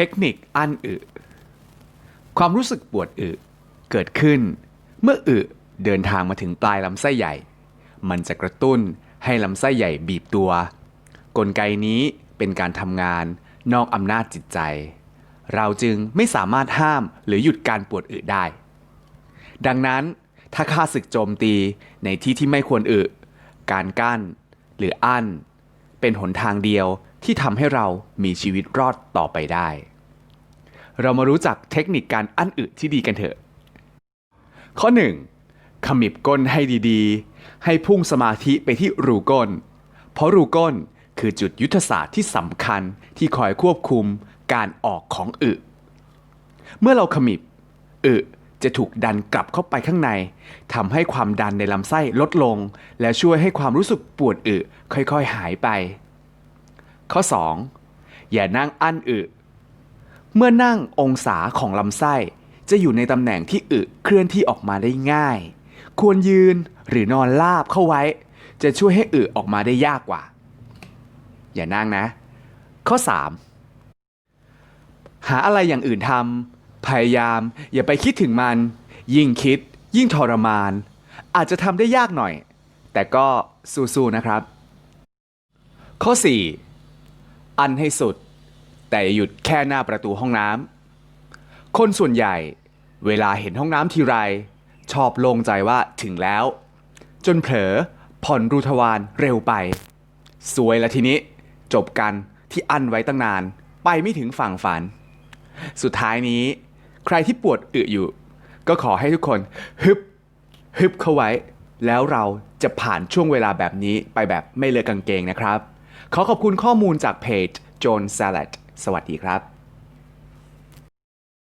เทคนิคอั้นอึ ความรู้สึกปวดอึ เกิดขึ้น เมื่ออึเดินทางมาถึงปลายลำไส้ใหญ่ มันจะกระตุ้นให้ลำไส้ใหญ่บีบตัว กลไกนี้เป็นการทำงานนอกอำนาจจิตใจ เราจึงไม่สามารถห้ามหรือหยุดการปวดอึได้ ดังนั้นถ้าข้าศึกโจมตีในที่ที่ไม่ควรอึ การกั้น หรืออั้น เป็นหนทางเดียวที่ทำให้เรามีชีวิตรอดต่อไปได้ เรามารู้จักเทคนิคการอั้นอึที่ดีกันเถอะ ข้อ 1. ขมิบก้นให้ดีๆ ให้พุ่งสมาธิไปที่รูก้น เพราะรูก้นคือจุดยุทธศาสตร์ที่สำคัญที่คอยควบคุมการออกของอึ เมื่อเราขมิบ อึ จะถูกดันกลับเข้าไปข้างในทำให้ความดันในลำไส้ลดลง และช่วยให้ความรู้สึกปวดอึค่อยๆหายไป ข้อ 2. อย่านั่งอั้นอึเมื่อนั่งองศาของลำไส้ จะอยู่ในตำแหน่งที่อึเคลื่อนที่ออกมาได้ง่าย ควรยืนหรือนอนลาบเข้าไว้ จะช่วยให้อึออกมาได้ยากกว่า อย่านั่งนะ ข้อ 3. หาอะไรอย่างอื่นทำ พยายามอย่าไปคิดถึงมัน ยิ่งคิด ยิ่งทรมาน อาจจะทำได้ยากหน่อย แต่ก็สู้ๆนะครับ ข้อ 4. อันให้สุด แต่อย่าหยุดแค่หน้าประตูห้องน้ำคนส่วนใหญ่ เวลาเห็นห้องน้ำทีไร ชอบโลงใจว่าถึงแล้ว จนเผลอผ่อนรูทวารเร็วไป สวยละทีนี้ จบกันที่อั้นไว้ตั้งนาน ไปไม่ถึงฝั่งฝัน สุดท้ายนี้ ใครที่ปวดอึอยู่ ก็ขอให้ทุกคนฮึบฮึบเข้าไว้ แล้วเราจะผ่านช่วงเวลาแบบนี้ไปแบบไม่เลอกกางเกงนะครับ ขอขอบคุณข้อมูลจากเพจ Joan Salad สวัสดีครับ